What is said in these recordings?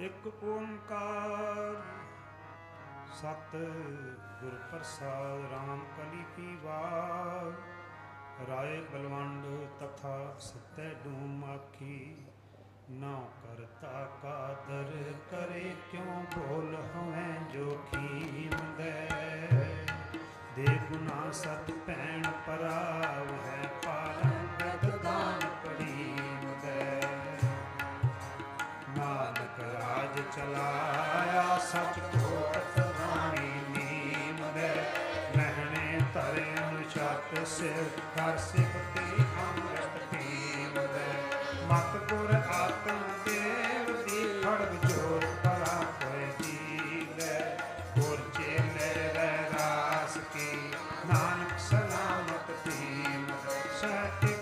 ਇੱਕ ਓੰਕਾਰ। ਸਤ ਗੁਰ ਪ੍ਰਸਾਦ RAM ਕਲੀ ਕੀ ਵਾਰ। ਰਾਏ ਬਲਵੰਡ ਤਥਾ ਸਤੈ ਡੂਮ ਆਖੀ। ਨਾ ਕਰਤਾ ਕਾਦਰ, ਕਰੇ ਕਿਉ ਭੋਲ ਹਵੇਂ ਜੋਖੀਮ ਦੇ ਦੇ ਗੁਨਾ ਸਤ ਭੈਣ ਪਰਾਵ ਹੈ ਪਾਲਨ ਚਲਾਇਆ ਸਚ ਕੋਟ ਰਾਣੀ ਨੀਮ ਦੇ ਮਹਿਣੇ ਧਰੇ ਅਨੁਸ਼ਤ ਸਿਰ ਕਰ ਸਿਫਤੀ ਅੰਮ੍ਰਿਤ ਪੀਵ ਦੇ। ਮਤ ਗੁਰ ਆਤਮ ਦੇਵ ਦੀ ਖੜਗ ਜੋਰ ਕਰਾ ਕੋਇ ਜੀਵੇ ਗੁਰ ਚੇਲੇ ਰਹਿ ਰਾਸ ਕੀ, ਨਾਨਕ ਸਲਾਮਤ ਪੀਮ ਸਹਿਟਿਕਾ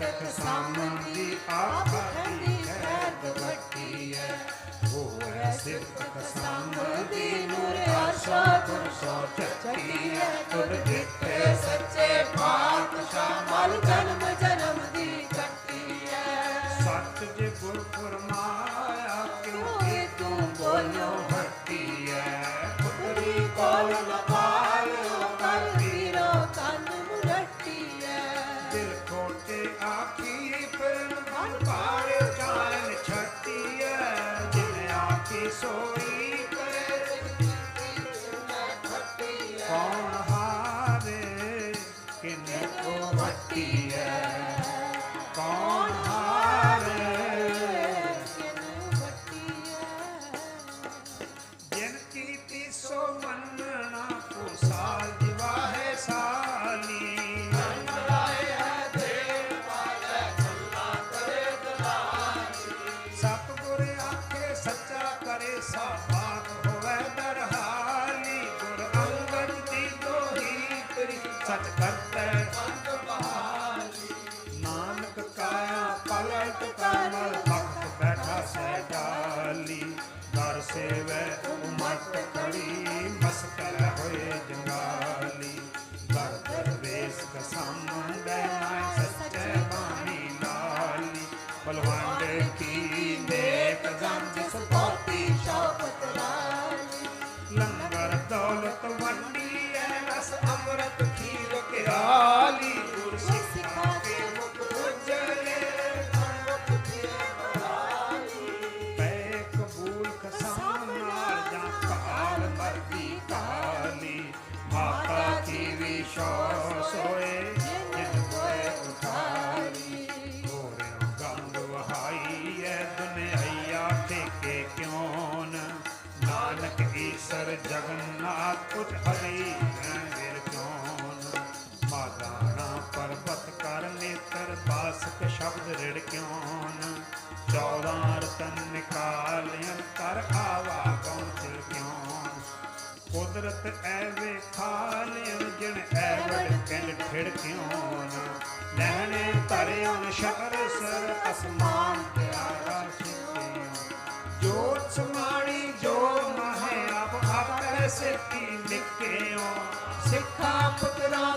ਤਕ ਸਾਮੰਦੀ ਆਪ ਖੱਟੀ ਹੈ ਦਵੱਟੀ ਹੈ ਹੋਏ ਸਿਫਤ ਸਾਮੰਦੀ ਨੂਰ ਆਸ਼ਾ ਗੁਰ ਸੋ ਚੱਕੀ ਹੈ ਤੁਰ ਦਿੱਤੇ ਸੱਚੇ ਪਾਤਸ਼ਾਹ ਮਲ ਜਨਮ ਤੇਰੀ ਕਰਤੈ ਅੰਗ ਬਹਾਲੀ ਨਾਨਕ ਕਾਇਆ ਪਲਟ ਕਰਮਲ ਭਗਤ ਬੈਠਾ ਸਹਿ ਡਾਲੀ ਦਰ ਸੇਵੈ ਉਮਤ ਕੜੀ, ਮਸਕਰ ਹੋਏ ਜੰਗਾਲੀ। ਦਰ ਦਰਵੇਸ ਕਸਮ ਦੇ ਸੱਚੇ ਬਾਣੀ ਲਾਲੀ। ਬਲਵੰਡ ਕੀ ਨੇਕ ਜੰਜ ਸੁਪੋਤੀ ਸ਼ੌਕਤ ਲਾਲੀ ਲੰਗਰ ਦੌਲਤ ਵੰਡੀ ਐ ਰਸ ਅੰਮ੍ਰਿਤ ਕੁਦਰਤ ਐਵੇਂ ਖਾਲਿਆਂ ਜਿਣ ਐਵੜ ਪਿੰਡ ਠਿੜ ਕਿਉਂ ਲਹਿਣੇ ਧਰਿਓ ਸ਼ਕਰ ਸਰ ਅਸਮਾਨ ਤੇ ਆਕਾਸ਼ ਜੋਤ ਸਮਾਣੀ ਜੋਤ ਮਹੇ ਆਪ ਆਪੇ ਸਿੱਖੀ ਨਿੱਕਿਓ ਸਿੱਖਾਂ ਪੁੱਤਰਾਂ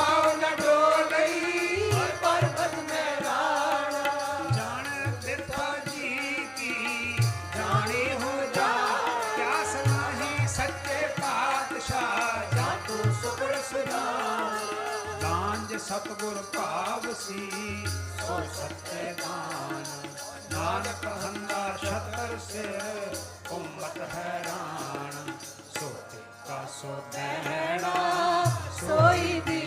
ਸੋ ਸਤਿ ਦਾਨ ਸਿਰ ਹੈਰਾਨ। ਸੋਤੇ ਕਾ ਸੋ ਦੇਣਾ ਸੋਈ ਦੀ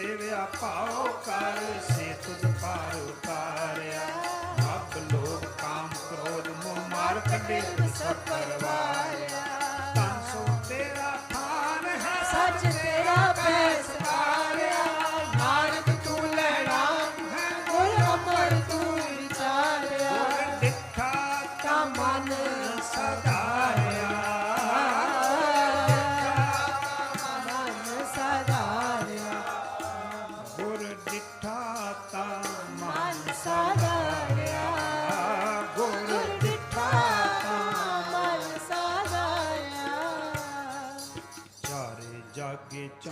ਸੇਵਿਆ ਭਾਉ ਕਰ ਸੇ ਤੁਧ ਪਾਰ ਉਤਾਰਿਆ। ਆਪ ਲੋਕ ਕਾਮ ਕ੍ਰੋਧ ਮੋਹ ਮਾਰ ਕੱਢੇ ਸਭ ਪਰਵਾਰ 就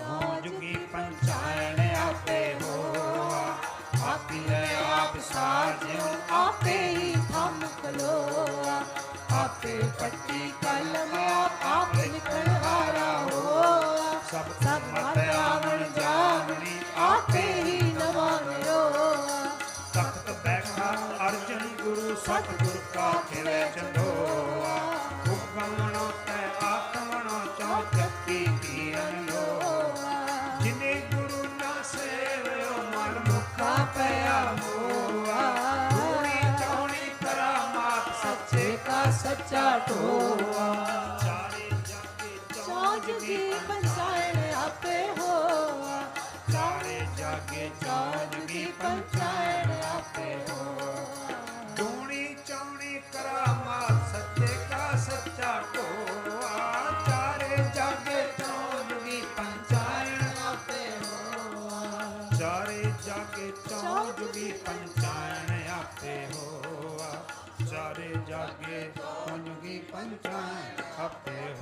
ਪੰਜਵੀਂ ਪੰਚਾਇਣ ਆਪੇ ਹੋਆ? ਸਾਰੇ ਜਾਗੇ ਚਾਂਦਵੀਂ ਪੰਚਾਇਣ ਆਪੇ ਹੋਆ? ਟੂਣੀ ਸੱਚੇ ਕਾ ਸੱਚਾ ਢੋਆ। ਸਾਰੇ ਜਾਗੇ ਚਾਂਦਵੀਂ ਪੰਚਾਇਣ ਆਪੇ ਹੋਆ। ਸਾਰੇ ਜਾਗੇ ਚਾਂਦਵੀਂ ਪੰਚਾਇਣ ਆਪੇ ਹੋਆ। ਸਾਰੇ ਜਾਗੇ ਪੰਜਵੀਂ ਪੰਚਾਇਣ ਆਪੇ